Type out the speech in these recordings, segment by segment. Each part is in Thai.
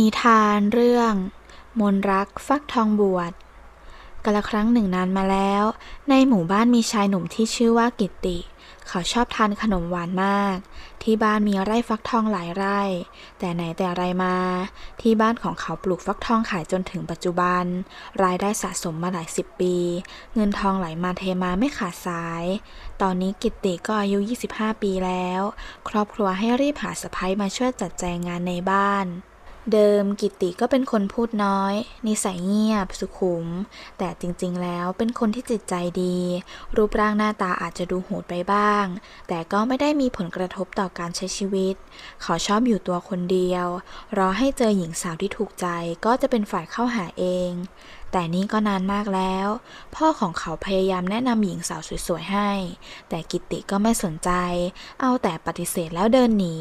นิทานเรื่อง มนรักฟักทองบวชกาละครั้งหนึ่งนานมาแล้ว ในหมู่บ้านมีชายหนุ่มที่ชื่อว่ากิตติ เขาชอบทานขนมหวานมาก ที่บ้านมีไร่ฟักทองหลายไร่ แต่ไหนแต่ไรมา ที่บ้านของเขาปลูกฟักทองขายจนถึงปัจจุบัน รายได้สะสมมาหลายสิบปี เงินทองไหลมาเทมาไม่ขาดสาย ตอนนี้กิตติก็อายุ 25 ปีแล้ว ครอบครัวให้รีบหาสะพ้ยมาช่วยจัดแจงงานในบ้าน เดิมกิตติก็เป็นคนพูดน้อย นิสัยเงียบสุขุม แต่จริงๆ แล้วเป็นคนที่จิตใจดี รูปร่างหน้าตาอาจจะดูโหดไปบ้าง แต่ก็ไม่ได้มีผลกระทบต่อการใช้ชีวิต เขาชอบอยู่ตัวคนเดียว รอให้เจอหญิงสาวที่ถูกใจก็จะเป็นฝ่ายเข้าหาเอง แต่นี่ก็นานมากแล้ว พ่อของเขาพยายามแนะนำหญิงสาวสวยๆให้ แต่กิตติก็ไม่สนใจ เอาแต่ปฏิเสธแล้วเดินหนี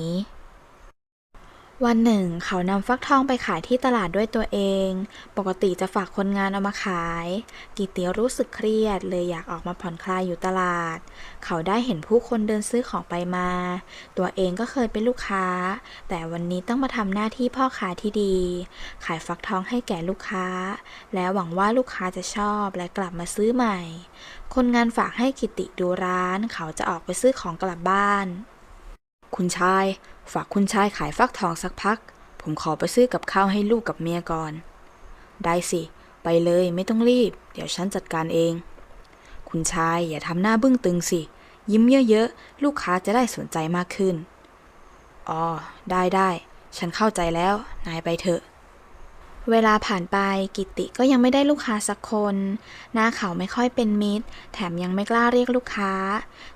วันหนึ่งเขานำฟักทองไปขายที่ตลาดด้วยตัวเอง ปกติจะฝากคนงานเอามาขาย กิติรู้สึกเครียดเลยอยากออกมาผ่อนคลายอยู่ตลาด เขาได้เห็นผู้คนเดินซื้อของไปมา ตัวเองก็เคยเป็นลูกค้า แต่วันนี้ต้องมาทำหน้าที่พ่อค้าที่ดี ขายฟักทองให้แก่ลูกค้า และหวังว่าลูกค้าจะชอบและกลับมาซื้อใหม่ คนงานฝากให้กิติดูร้าน เขาจะออกไปซื้อของกลับบ้าน คุณชาย ฝากคุณชายขายฟักทองสักพัก ผมขอไปซื้อกับข้าวให้ลูกกับเมียก่อน ได้สิ ไปเลยไม่ต้องรีบ เดี๋ยวฉันจัดการเอง คุณชายอย่าทำหน้าบึ้งตึงสิ ยิ้มเยอะๆ ลูกค้าจะได้สนใจมากขึ้น อ๋อ ได้ได้ ฉันเข้าใจแล้ว นายไปเถอะ เวลาผ่านไปกิติก็ยังไม่ได้ลูกค้าสักคน หน้าเขาไม่ค่อยเป็นมิตร แถมยังไม่กล้าเรียกลูกค้า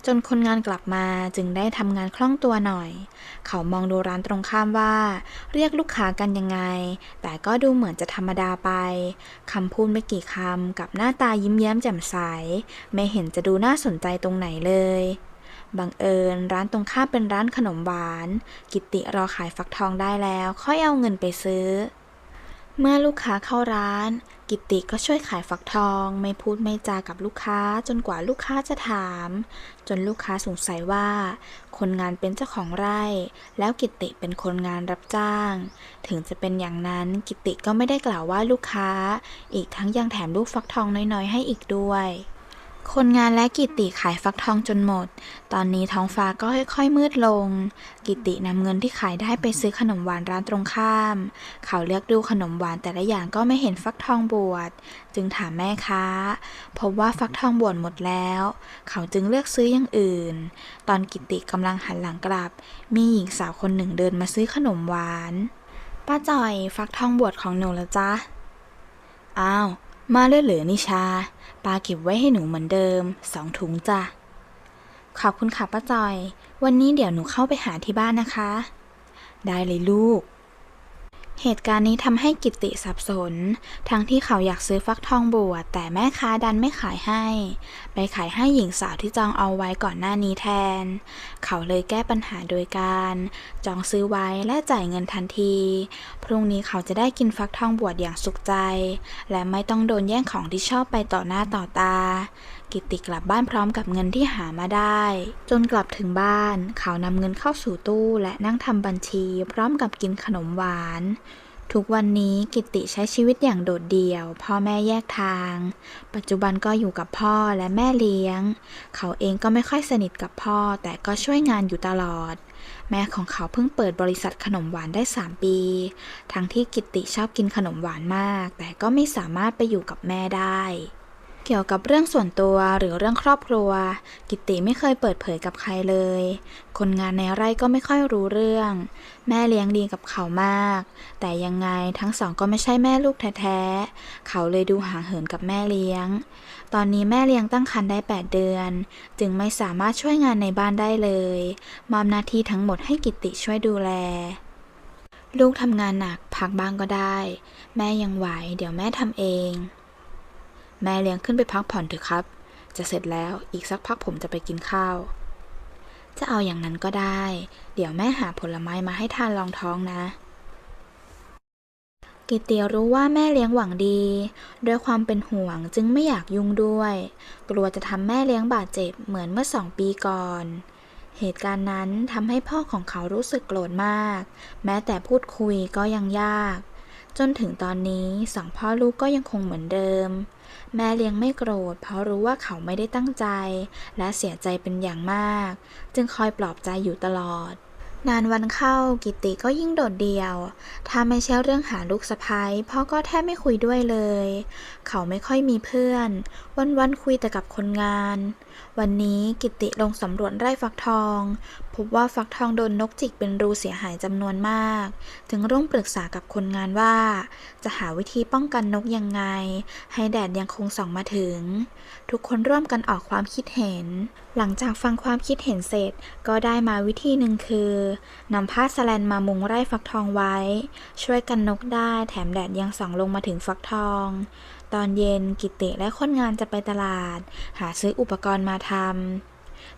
จนคนงานกลับมาจึงได้ทำงานคล่องตัวหน่อย เขามองดูร้านตรงข้ามว่า เรียกลูกค้ากันยังไง แต่ก็ดูเหมือนจะธรรมดาไปคำพูดไม่กี่คำกับหน้าตายิ้มแย้มแจ่มใส ไม่เห็นจะดูน่าสนใจตรงไหนเลยบังเอิญร้านตรงข้ามเป็นร้านขนมหวาน กิตติรอขายฟักทองได้แล้ว ค่อยเอาเงินไปซื้อ เมื่อลูกค้าเข้าร้าน กิตติก็ช่วยขายฟักทอง ไม่พูดไม่จากับลูกค้าจนกว่าลูกค้าจะถาม จนลูกค้าสงสัยว่า คนงานเป็นเจ้าของไร่ แล้วกิตติเป็นคนงานรับจ้าง ถึงจะเป็นอย่างนั้นกิตติก็ไม่ได้กล่าวว่าลูกค้า อีกทั้งยังแถมลูกฟักทองน้อยๆ ให้อีกด้วย คนงานและกิติขายฟักทองจนหมด ตอนนี้ท้องฟ้าก็ค่อยๆมืดลง กิตินำเงินที่ขายได้ไปซื้อขนมหวานร้านตรงข้าม เขาเลือกดูขนมหวานแต่ละอย่างก็ไม่เห็นฟักทองบวช จึงถามแม่ค้า พบว่าฟักทองบวชหมดแล้ว เขาจึงเลือกซื้ออย่างอื่น ตอนกิติกำลังหันหลังกลับ มีหญิงสาวคนหนึ่งเดินมาซื้อขนมหวาน ป้าจ่อย ฟักทองบวชของหนูแล้วจ๊ะอ้าว มาเลยเหลือนิชาปาเก็บไว้ให้หนูเหมือนเดิมสองถุงจ้ะ ขอบคุณค่ะป้าจอย วันนี้เดี๋ยวหนูเข้าไปหาที่บ้านนะคะ ได้เลยลูก เหตุการณ์นี้ทำให้กิตติสับสน ทั้งที่เขาอยากซื้อฟักทองบวชแต่แม่ค้าดันไม่ขายให้ ไปขายให้หญิงสาวที่จองเอาไว้ก่อนหน้านี้แทน เขาเลยแก้ปัญหาโดยการ จองซื้อไว้และจ่ายเงินทันที พรุ่งนี้เขาจะได้กินฟักทองบวชอย่างสุขใจ และไม่ต้องโดนแย่งของที่ชอบไปต่อหน้าต่อตา กิติกลับบ้านพร้อมกับเงินที่หามาได้ จนกลับถึงบ้าน เขานำเงินเข้าสู่ตู้และนั่งทำบัญชี พร้อมกับกินขนมหวาน ทุกวันนี้กิติใช้ชีวิตอย่างโดดเดี่ยว พ่อแม่แยกทาง ปัจจุบันก็อยู่กับพ่อและแม่เลี้ยง เขาเองก็ไม่ค่อยสนิทกับพ่อ แต่ก็ช่วยงานอยู่ตลอดแม่ของเขาเพิ่งเปิดบริษัทขนมหวานได้ 3 ปี ทั้งที่กิติชอบกินขนมหวานมาก แต่ก็ไม่สามารถไปอยู่กับแม่ได้ เกี่ยวกับเรื่องส่วนตัวหรือเรื่องครอบครัว กิติไม่เคยเปิดเผยกับใครเลย คนงานในไร่ก็ไม่ค่อยรู้เรื่อง แม่เลี้ยงดีกับเขามาก แต่ยังไงทั้งสองก็ไม่ใช่แม่ลูกแท้ๆ เขาเลยดูห่างเหินกับแม่เลี้ยง ตอนนี้แม่เลี้ยงตั้งครรภ์ได้ 8 เดือน จึงไม่สามารถช่วยงานในบ้านได้เลยมอบหน้าที่ทั้งหมดให้กิติช่วยดูแลลูกทำงานหนักพักบ้างก็ได้ แม่ยังไหว เดี๋ยวแม่ทำเอง แม่เลี้ยงขึ้นไปพักผ่อนเถอะครับ จะเสร็จแล้วอีกสักพักผมจะไปกินข้าว จะเอาอย่างนั้นก็ได้ เดี๋ยวแม่หาผลไม้มาให้ทานรองท้องนะ กิตติรู้ว่าแม่เลี้ยงหวังดี ด้วยความเป็นห่วงจึงไม่อยากยุ่งด้วย กลัวจะทำแม่เลี้ยงบาดเจ็บเหมือนเมื่อสองปีก่อนเหตุการณ์นั้นทำให้พ่อของเขารู้สึกโกรธมาก แม้แต่พูดคุยก็ยังยาก จนถึงตอนนี้สองพ่อลูกก็ยังคงเหมือนเดิม แม่เลี้ยงไม่โกรธ เพราะรู้ว่าเขาไม่ได้ตั้งใจ และเสียใจเป็นอย่างมาก จึงคอยปลอบใจอยู่ตลอด นานวันเข้ากิติก็ยิ่งโดดเดี่ยว ถ้าไม่ใช่เรื่องหาลูกสะพ้ยพ่อก็แทบไม่คุยด้วยเลย เขาไม่ค่อยมีเพื่อน วันๆคุยแต่กับคนงาน วันนี้กิติลงสำรวจไร่ฟักทอง พบว่าฟักทองโดนนกจิกเป็นรูเสียหายจำนวนมากถึงร่วมปรึกษากับคนงานว่า จะหาวิธีป้องกันนกยังไง ให้แดดยังคงส่องมาถึง ทุกคนร่วมกันออกความคิดเห็น หลังจากฟังความคิดเห็นเสร็จก็ได้มาวิธีหนึ่งคือนำผ้าสแลนมามุงไร่ฟักทองไว้ ช่วยกันนกได้แถมแดดยังส่องลงมาถึงฟักทองตอนเย็นกิตติและคนงานจะไปตลาด หาซื้ออุปกรณ์มาทำ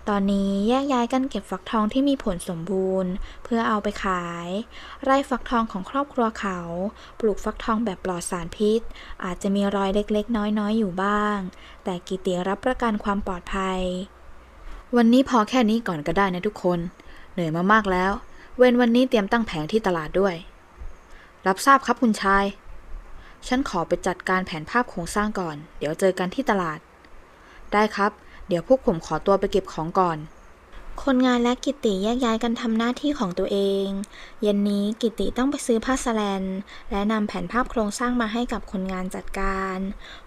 ตอนนี้แยกย้ายกันเก็บฟักทองที่มีผลสมบูรณ์ เพื่อเอาไปขาย ไร่ฟักทองของครอบครัวเขา ปลูกฟักทองแบบปลอดสารพิษ อาจจะมีรอยเล็กๆ น้อยๆ อยู่บ้าง แต่กิติรับประกันความปลอดภัย วันนี้พอแค่นี้ก่อนก็ได้นะทุกคน เหนื่อยมามากแล้ว เว้นวันนี้เตรียมตั้งแผงที่ตลาดด้วย รับทราบครับคุณชาย ฉันขอไปจัดการแผนภาพโครงสร้างก่อน เดี๋ยวเจอกันที่ตลาด ได้ครับ เดี๋ยวพวกผมขอตัวไปเก็บของก่อน คนงานและกิติแยกย้ายกันทำหน้าที่ของตัวเอง เย็นนี้กิติต้องไปซื้อผ้าสแลน และนำแผนภาพโครงสร้างมาให้กับคนงานจัดการ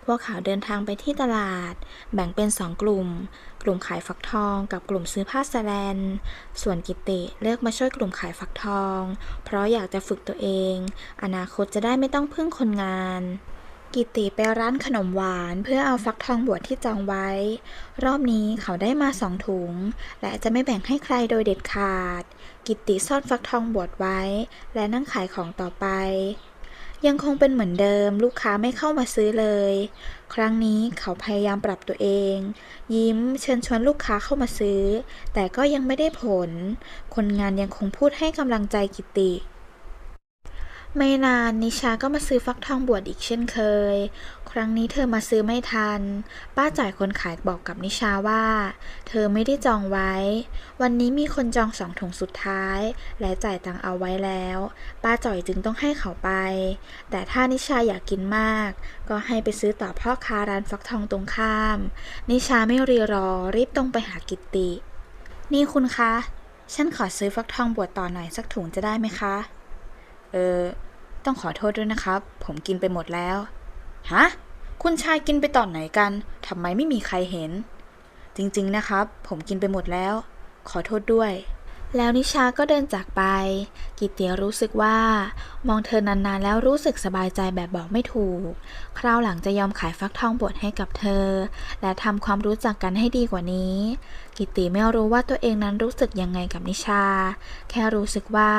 พวกเขาเดินทางไปที่ตลาด แบ่งเป็นสองกลุ่ม กลุ่มขายฟักทองกับกลุ่มซื้อผ้าสแลน ส่วนกิติเลือกมาช่วยกลุ่มขายฟักทอง เพราะอยากจะฝึกตัวเอง อนาคตจะได้ไม่ต้องพึ่งคนงาน กิติไปร้านขนมหวานเพื่อเอาฟักทองบวชที่จองไว้ รอบนี้เขาได้มาสองถุง และจะไม่แบ่งให้ใครโดยเด็ดขาด กิติซ่อนฟักทองบวชไว้ และนั่งขายของต่อไป ยังคงเป็นเหมือนเดิมลูกค้าไม่เข้ามาซื้อเลย ครั้งนี้เขาพยายามปรับตัวเอง ยิ้มเชิญชวนลูกค้าเข้ามาซื้อ แต่ก็ยังไม่ได้ผล คนงานยังคงพูดให้กำลังใจกิติ ไม่นานนิชาก็มาซื้อฟักทองบวชอีกเช่นเคย ครั้งนี้เธอมาซื้อไม่ทัน ป้าจ่ายคนขายบอกกับนิชาว่า เธอไม่ได้จองไว้ วันนี้มีคนจองสองถุงสุดท้าย และจ่ายตังเอาไว้แล้ว ป้าจ่อยจึงต้องให้เขาไป แต่ถ้านิชาอยากกินมาก ก็ให้ไปซื้อต่อพ่อค้าร้านฟักทองตรงข้าม นิชาไม่รีรอรีบตรงไปหากิตติ นี่คุณคะ ฉันขอซื้อฟักทองบวชต่อหน่อยสักถุงจะได้ไหมคะ เออ ต้องขอโทษด้วยนะครับ ผมกินไปหมดแล้ว ฮะ คุณชายกินไปตอนไหนกัน ทำไมไม่มีใครเห็น จริงๆนะครับ ผมกินไปหมดแล้ว ขอโทษด้วย แล้วนิชาก็เดินจากไป กิตติรู้สึกว่า มองเธอนานๆแล้วรู้สึกสบายใจแบบบอกไม่ถูก คราวหลังจะยอมขายฟักทองบดให้กับเธอ และทำความรู้จักกันให้ดีกว่านี้ กิตติไม่รู้ว่าตัวเองนั้นรู้สึกยังไงกับนิชา แค่รู้สึกว่า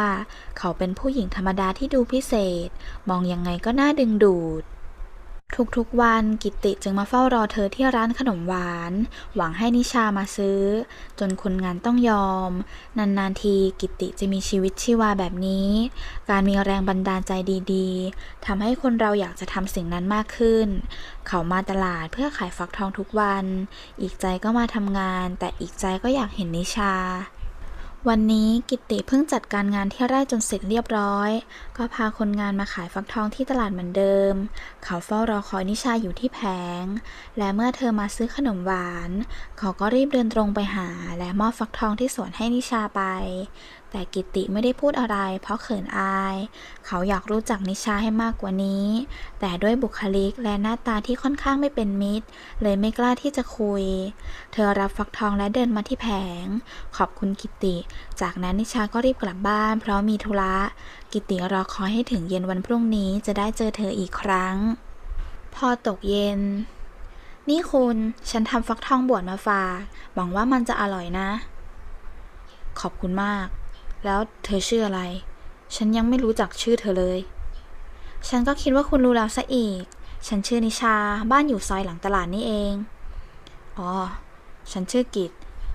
เขาเป็นผู้หญิงธรรมดาที่ดูพิเศษ มองยังไงก็น่าดึงดูด ทุกๆวันกิติจึงมาเฝ้ารอเธอที่ร้านขนมหวาน หวังให้นิชามาซื้อ จนคนงานต้องยอม นานๆทีกิตติจะมีชีวิตชีวาแบบนี้ การมีแรงบันดาลใจดีๆทำให้คนเราอยากจะทำสิ่งนั้นมากขึ้น เขามาตลาดเพื่อขายฟักทองทุกวัน อีกใจก็มาทำงาน แต่อีกใจก็อยากเห็นนิชา วันนี้กิตติเพิ่งจัดการงานที่ไร่จนเสร็จเรียบร้อย ก็พาคนงานมาขายฟักทองที่ตลาดเหมือนเดิม เขาเฝ้ารอคอยนิชาอยู่ที่แผง และเมื่อเธอมาซื้อขนมหวาน เขาก็รีบเดินตรงไปหาและมอบฟักทองที่สวนให้นิชาไป แต่กิติไม่ได้พูดอะไร เพราะเขินอาย เขาอยากรู้จักนิชาให้มากกว่านี้ แต่ด้วยบุคลิกและหน้าตาที่ค่อนข้างไม่เป็นมิตร เลยไม่กล้าที่จะคุย เธอรับฟักทองและเดินมาที่แผง ขอบคุณกิติ จากนั้นนิชาก็รีบกลับบ้าน เพราะมีธุระ กิตติรอคอยให้ถึงเย็นวันพรุ่งนี้จะได้เจอเธออีกครั้ง พอตกเย็นนี่คุณ ฉันทำฟักทองบวชมาฝาก หวังว่ามันจะอร่อยนะ ขอบคุณมาก แล้วเธอชื่ออะไร ฉันยังไม่รู้จักชื่อเธอเลย ฉันก็คิดว่าคุณรู้แล้วซะอีก ฉันชื่อนิชา บ้านอยู่ซอยหลังตลาดนี่เอง อ๋อ ฉันชื่อกิต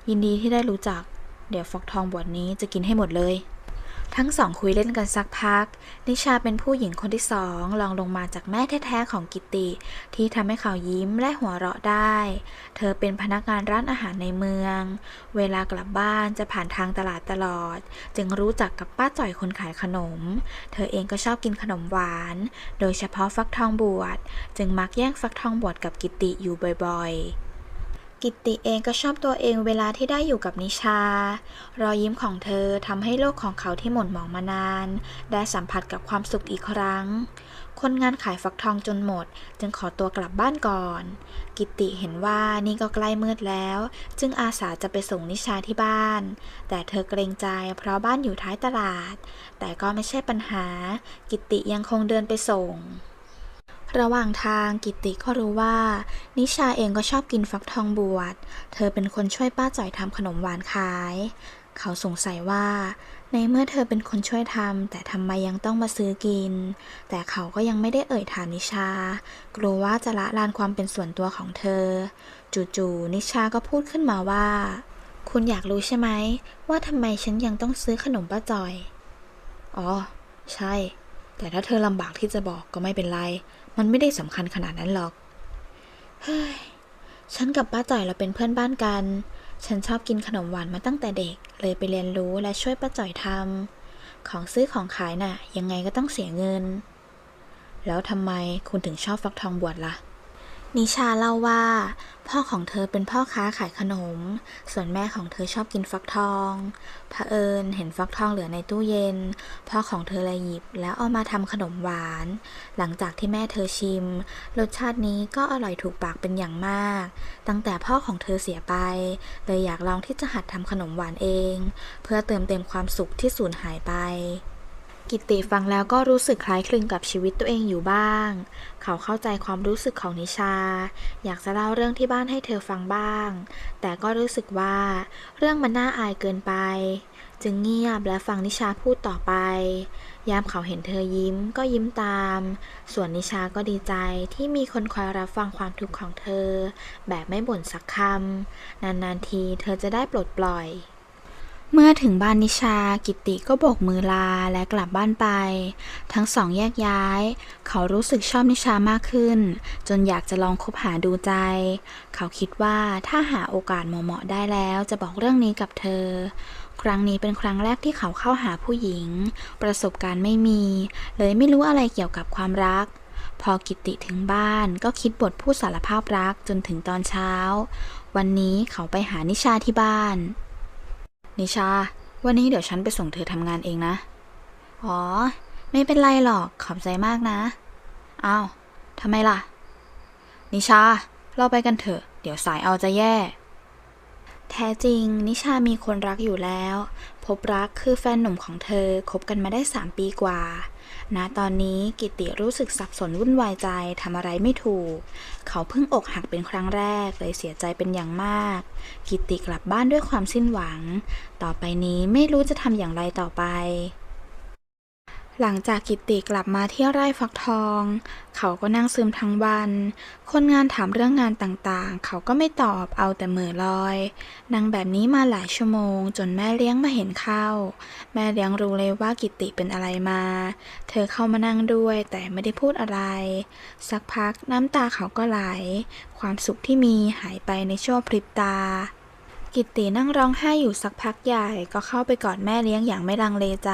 ยินดีที่ได้รู้จัก เดี๋ยวฟักทองบวชนี้จะกินให้หมดเลย ทั้งสองคุยเล่นกันสักพัก นิชาเป็นผู้หญิงคนที่สองลองลงมาจากแม่แท้ๆของกิติ ที่ทำให้เขายิ้มและหัวเราะได้ เธอเป็นพนักงานร้านอาหารในเมือง เวลากลับบ้านจะผ่านทางตลาดตลอด จึงรู้จักกับป้าจ่อยคนขายขนม เธอเองก็ชอบกินขนมหวาน โดยเฉพาะฟักทองบวช จึงมักแย่งฟักทองบวชกับกิติอยู่บ่อยๆ กิตติเองก็ชอบตัวเองเวลาที่ได้อยู่กับนิชา รอยยิ้มของเธอทำให้โลกของเขาที่หม่นหมองมานาน ได้สัมผัสกับความสุขอีกครั้ง คนงานขายฟักทองจนหมด จึงขอตัวกลับบ้านก่อน กิตติเห็นว่านี่ก็ใกล้มืดแล้ว จึงอาสาจะไปส่งนิชาที่บ้าน แต่เธอเกรงใจเพราะบ้านอยู่ท้ายตลาด แต่ก็ไม่ใช่ปัญหา กิตติยังคงเดินไปส่ง ระหว่างทางกิติก็รู้ว่า นิชาเองก็ชอบกินฟักทองบวช เธอเป็นคนช่วยป้าจ่อยทำขนมหวานขาย เขาสงสัยว่า ในเมื่อเธอเป็นคนช่วยทำแต่ทำไมยังต้องมาซื้อกิน แต่เขาก็ยังไม่ได้เอ่ยถามนิชา กลัวว่าจะละลานความเป็นส่วนตัวของเธอ จู่ๆนิชาก็พูดขึ้นมาว่า คุณอยากรู้ใช่ไหมว่าทำไมฉันยังต้องซื้อขนมป้าจ่อย อ๋อ ใช่แต่ถ้าเธอลำบากที่จะบอกก็ไม่เป็นไร มันไม่ได้สำคัญขนาดนั้นหรอก เฮ้ย ฉันกับป้าจ่อยเราเป็นเพื่อนบ้านกัน ฉันชอบกินขนมหวานมาตั้งแต่เด็ก เลยไปเรียนรู้และช่วยป้าจ่อยทำ ของซื้อของขายน่ะ ยังไงก็ต้องเสียเงิน แล้วทำไมคุณถึงชอบฟักทองบวชล่ะ นิชาเล่าว่า พ่อของเธอเป็นพ่อค้าขายขนม ส่วนแม่ของเธอชอบกินฟักทองเผอิญเห็นฟักทองเหลือในตู้เย็น พ่อของเธอเลยหยิบแล้วเอามาทำขนมหวาน หลังจากที่แม่เธอชิม รสชาตินี้ก็อร่อยถูกปากเป็นอย่างมาก ตั้งแต่พ่อของเธอเสียไป เลยอยากลองที่จะหัดทำขนมหวานเอง เพื่อเติมเต็มความสุขที่สูญหายไป กิตติฟังแล้วก็รู้สึกคล้ายคลึงกับชีวิตตัวเองอยู่บ้าง เขาเข้าใจความรู้สึกของนิชา อยากจะเล่าเรื่องที่บ้านให้เธอฟังบ้าง แต่ก็รู้สึกว่าเรื่องมันน่าอายเกินไป จึงเงียบและฟังนิชาพูดต่อไป ยามเขาเห็นเธอยิ้มก็ยิ้มตาม ส่วนนิชาก็ดีใจที่มีคนคอยรับฟังความทุกข์ของเธอ แบบไม่บ่นสักคำ นานๆทีเธอจะได้ปลดปล่อย เมื่อถึงบ้านนิชากิตติก็โบกมือลาและกลับบ้านไป ทั้งสองแยกย้าย เขารู้สึกชอบนิชามากขึ้น จนอยากจะลองคบหาดูใจ เขาคิดว่าถ้าหาโอกาสเหมาะๆได้แล้วจะบอกเรื่องนี้กับเธอ ครั้งนี้เป็นครั้งแรกที่เขาเข้าหาผู้หญิง ประสบการณ์ไม่มี เลยไม่รู้อะไรเกี่ยวกับความรักพอกิตติถึงบ้านก็คิดบทพูดสารภาพรักจนถึงตอนเช้า วันนี้เขาไปหานิชาที่บ้าน นิชา วันนี้เดี๋ยวฉันไปส่งเธอทำงานเองนะ อ๋อ ไม่เป็นไรหรอก ขอบใจมากนะ อ้าวทำไมล่ะ นิชา เราไปกันเถอะ เดี๋ยวสายเอาจะแย่ แท้จริง นิชามีคนรักอยู่แล้ว พบรักคือแฟนหนุ่มของเธอ คบกันมาได้ 3 ปีกว่า ณตอนนี้กิติรู้สึกสับสนวุ่นวายใจทำอะไรไม่ถูก เขาเพิ่งอกหักเป็นครั้งแรกเลยเสียใจเป็นอย่างมาก กิติกลับบ้านด้วยความสิ้นหวัง ต่อไปนี้ไม่รู้จะทำอย่างไรต่อไป หลังจากกิติกลับมาที่ไร่ฟักทอง เขาก็นั่งซึมทั้งวัน คนงานถามเรื่องงานต่างๆ เขาก็ไม่ตอบเอาแต่เหม่อลอยนั่งแบบนี้มาหลายชั่วโมง จนแม่เลี้ยงมาเห็นเข้า แม่เลี้ยงรู้เลยว่ากิติเป็นอะไรมา เธอเข้ามานั่งด้วยแต่ไม่ได้พูดอะไร สักพักน้ำตาเขาก็ไหล ความสุขที่มีหายไปในชั่วพริบตา กิตตินั่งร้องไห้อยู่สักพักใหญ่ก็เข้าไปกอดแม่เลี้ยงอย่างไม่ลังเลใจ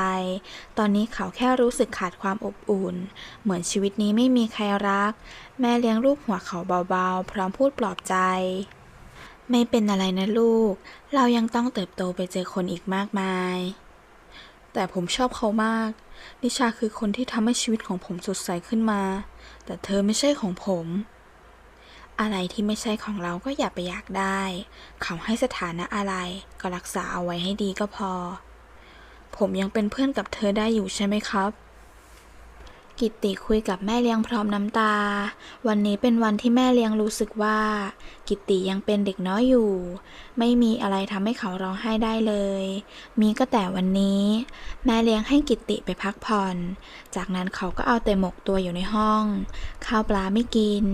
ตอนนี้เขาแค่รู้สึกขาดความอบอุ่น เหมือนชีวิตนี้ไม่มีใครรัก แม่เลี้ยงลูกหัวเขาเบาๆ พร้อมพูดปลอบใจ ไม่เป็นอะไรนะลูก เรายังต้องเติบโตไปเจอคนอีกมากมาย แต่ผมชอบเขามาก นิชาคือคนที่ทำให้ชีวิตของผมสดใสขึ้นมา แต่เธอไม่ใช่ของผม อะไรที่ไม่ใช่ของเราก็อย่าไปอยากได้ เขาให้สถานะอะไร ก็รักษาเอาไว้ให้ดีก็พอ ผมยังเป็นเพื่อนกับเธอได้อยู่ใช่ไหมครับ กิตติคุยกับแม่เลี้ยงพร้อมน้ำตา วันนี้เป็นวันที่แม่เลี้ยงรู้สึกว่า กิตติยังเป็นเด็กน้อยอยู่ ไม่มีอะไรทำให้เขาร้องไห้ได้เลย มีก็แต่วันนี้ แม่เลี้ยงให้กิตติไปพักผ่อน จากนั้นเขาก็เอาแต่หมกตัวอยู่ในห้อง ข้าวปลาไม่กิน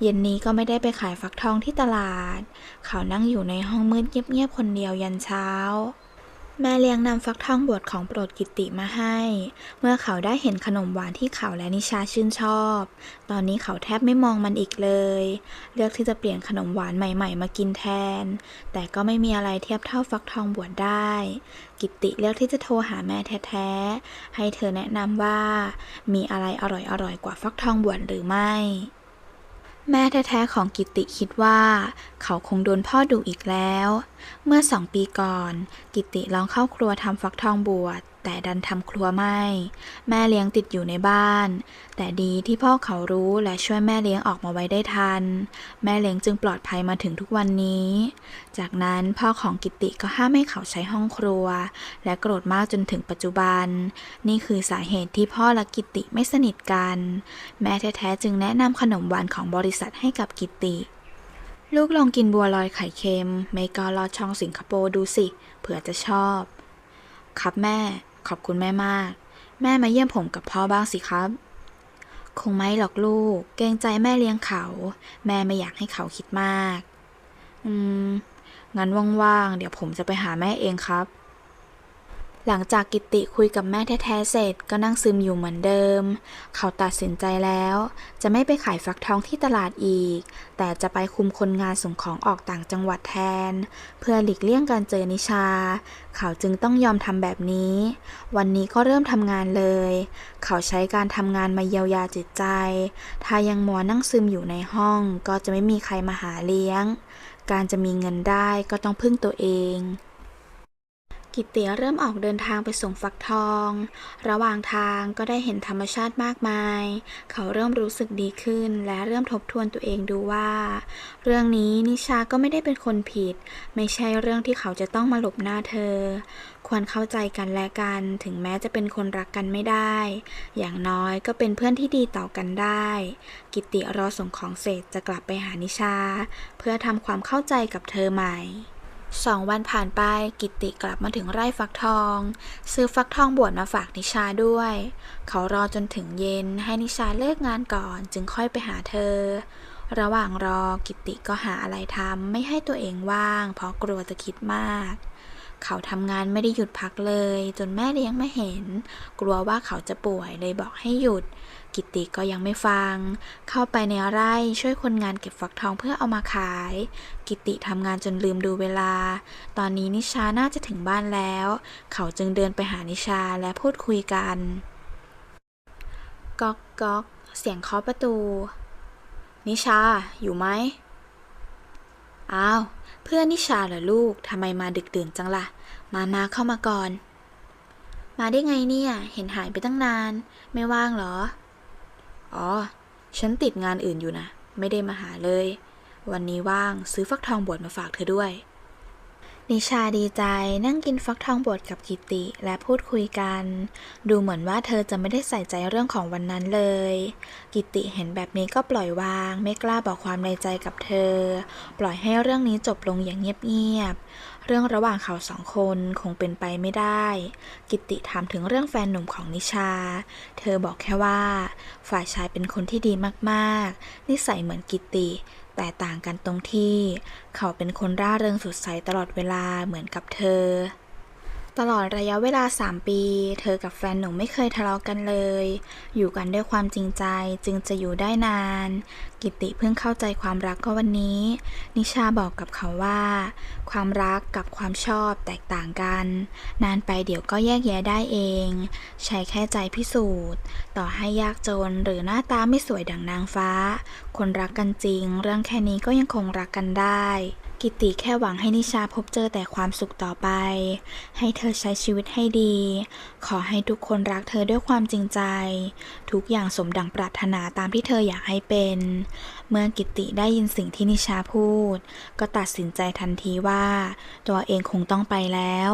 เย็นนี้ก็ไม่ได้ไปขายฟักทองที่ตลาด เขานั่งอยู่ในห้องมืดเงียบๆคนเดียวยันเช้า แม่เลี้ยงนำฟักทองบวชของโปรดกิติมาให้ เมื่อเขาได้เห็นขนมหวานที่เขาและนิชาชื่นชอบ ตอนนี้เขาแทบไม่มองมันอีกเลย เลือกที่จะเปลี่ยนขนมหวานใหม่ ๆ มากินแทน แต่ก็ไม่มีอะไรเทียบเท่าฟักทองบวชได้ กิตติเลือกที่จะโทรหาแม่แท้ๆให้เธอแนะนำว่า มีอะไรอร่อยๆกว่าฟักทองบวชหรือไม่ แม่แท้ๆของกิติคิดว่า เขาคงโดนพ่อดุอีกแล้ว เมื่อสองปีก่อน กิติลองเข้าครัวทำฟักทองบวช แต่ดันทำครัวไม้แม่เลี้ยงติดอยู่ในบ้าน แต่ดีที่พ่อเขารู้และช่วยแม่เลี้ยงออกมาไว้ได้ทัน แม่เลี้ยงจึงปลอดภัยมาถึงทุกวันนี้ จากนั้นพ่อของกิติก็ห้ามให้เขาใช้ห้องครัว และโกรธมากจนถึงปัจจุบัน นี่คือสาเหตุที่พ่อและกิติไม่สนิทกัน แม่แท้ๆจึงแนะนำขนมหวานของบริษัทให้กับกิตติลูกลองกินบัวลอยไข่เค็ม ไม่ก็ลอดช่องสิงคโปร์ดูสิ เผื่อจะชอบ ครับแม่ ขอบคุณแม่มาก แม่มาเยี่ยมผมกับพ่อบ้างสิครับ คงไม่หรอกลูก เกรงใจแม่เลี้ยงเขา แม่ไม่อยากให้เขาคิดมาก อืม งั้นว่างๆ เดี๋ยวผมจะไปหาแม่เองครับ หลังจากกิติคุยกับแม่แท้ๆเสร็จก็นั่งซึมอยู่เหมือนเดิม เขาตัดสินใจแล้ว จะไม่ไปขายฟักทองที่ตลาดอีก แต่จะไปคุมคนงานส่งของออกต่างจังหวัดแทน เพื่อหลีกเลี่ยงการเจอนิชา เขาจึงต้องยอมทำแบบนี้ วันนี้ก็เริ่มทำงานเลย เขาใช้การทำงานมาเยียวยาจิตใจ ถ้ายังมัวนั่งซึมอยู่ในห้อง ก็จะไม่มีใครมาหาเลี้ยง การจะมีเงินได้ก็ต้องพึ่งตัวเอง กิตติเริ่มออกเดินทางไปส่งฟักทอง ระหว่างทางก็ได้เห็นธรรมชาติมากมาย เขาเริ่มรู้สึกดีขึ้นและเริ่มทบทวนตัวเองดูว่า เรื่องนี้นิชาก็ไม่ได้เป็นคนผิด ไม่ใช่เรื่องที่เขาจะต้องมาหลบหน้าเธอ ควรเข้าใจกันและกัน ถึงแม้จะเป็นคนรักกันไม่ได้ อย่างน้อยก็เป็นเพื่อนที่ดีต่อกันได้ กิตติรอส่งของเสร็จจะกลับไปหานิชา เพื่อทำความเข้าใจกับเธอใหม่ สองวันผ่านไปกิติกลับมาถึงไร่ฟักทอง ซื้อฟักทองบวชมาฝากนิชาด้วย เขารอจนถึงเย็นให้นิชาเลิกงานก่อน จึงค่อยไปหาเธอ ระหว่างรอกิติก็หาอะไรทำไม่ให้ตัวเองว่าง เพราะกลัวจะคิดมาก เขาทำงานไม่ได้หยุดพักเลย จนแม่เลี้ยงไม่เห็น กลัวว่าเขาจะป่วยเลยบอกให้หยุด กิติก็ยังไม่ฟัง เข้าไปในไร่ช่วยคนงานเก็บฟักทองเพื่อเอามาขาย กิตติทำงานจนลืมดูเวลา ตอนนี้นิชาน่าจะถึงบ้านแล้ว เขาจึงเดินไปหานิชาและพูดคุยกันก๊อกก๊อกเสียงเคาะประตู นิชา อยู่ไหม อ้าว เพื่อนนิชาเหรอลูก ทำไมมาดึกดื่นจังล่ะ มามาเข้ามาก่อน มาได้ไงเนี่ย เห็นหายไปตั้งนาน ไม่ว่างเหรอ อ๋อ ฉันติดงานอื่นอยู่นะ ไม่ได้มาหาเลย วันนี้ว่างซื้อฟักทองบวชมาฝากเธอด้วย นิชาดีใจนั่งกินฟักทองบดกับกิติและพูดคุยกัน ดูเหมือนว่าเธอจะไม่ได้ใส่ใจเรื่องของวันนั้นเลย กิติเห็นแบบนี้ก็ปล่อยวาง ไม่กล้าบอกความในใจกับเธอ ปล่อยให้เรื่องนี้จบลงอย่างเงียบๆ เรื่องระหว่างเขาสองคนคงเป็นไปไม่ได้ กิติถามถึงเรื่องแฟนหนุ่มของนิชา เธอบอกแค่ว่า ฝ่ายชายเป็นคนที่ดีมากๆ นิสัยเหมือนกิติ แต่ต่างกันตรงที่ เขาเป็นคนร่าเริงสดใสตลอดเวลาเหมือนกับเธอ ตลอดระยะเวลา 3 ปี เธอกับแฟนหนุ่มไม่เคยทะเลาะกันเลย อยู่กันด้วยความจริงใจจึงจะอยู่ได้นาน กิติเพิ่งเข้าใจความรักก็วันนี้ นิชาบอกกับเขาว่า ความรักกับความชอบแตกต่างกัน นานไปเดี๋ยวก็แยกแยะได้เอง ใช้แค่ใจพิสูจน์ ต่อให้ยากจนหรือหน้าตาไม่สวยดังนางฟ้า คนรักกันจริง เรื่องแค่นี้ก็ยังคงรักกันได้ กิติแค่หวังให้นิชาพบเจอแต่ความสุขต่อไป ให้เธอใช้ชีวิตให้ดี ขอให้ทุกคนรักเธอด้วยความจริงใจ ทุกอย่างสมดังปรารถนาตามที่เธออยากให้เป็น เมื่อกิติได้ยินสิ่งที่นิชาพูด ก็ตัดสินใจทันทีว่า ตัวเองคงต้องไปแล้ว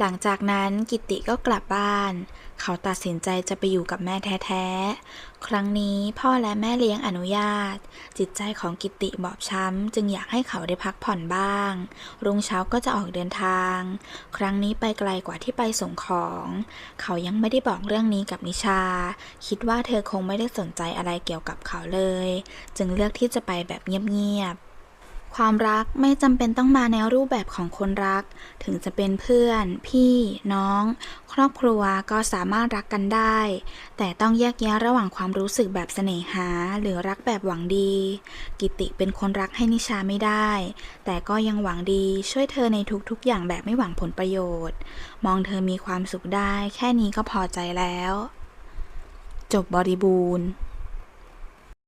หลังจากนั้นกิติก็กลับบ้าน เขาตัดสินใจจะไปอยู่กับแม่แท้ๆ ครั้งนี้พ่อและแม่เลี้ยงอนุญาต จิตใจของกิติบอบช้ำ จึงอยากให้เขาได้พักผ่อนบ้าง รุ่งเช้าก็จะออกเดินทาง ครั้งนี้ไปไกลกว่าที่ไปส่งของ เขายังไม่ได้บอกเรื่องนี้กับนิชา คิดว่าเธอคงไม่ได้สนใจอะไรเกี่ยวกับเขาเลย จึงเลือกที่จะไปแบบเงียบๆ ความรักไม่จำเป็นต้องมาในรูปแบบของคนรัก ถึงจะเป็นเพื่อน พี่ น้อง ครอบครัวก็สามารถรักกันได้ แต่ต้องแยกแยะระหว่างความรู้สึกแบบเสน่หา หรือรักแบบหวังดี กิติเป็นคนรักให้นิชาไม่ได้ แต่ก็ยังหวังดีช่วยเธอในทุกๆ อย่างแบบไม่หวังผลประโยชน์ มองเธอมีความสุขได้ แค่นี้ก็พอใจแล้ว จบบริบูรณ์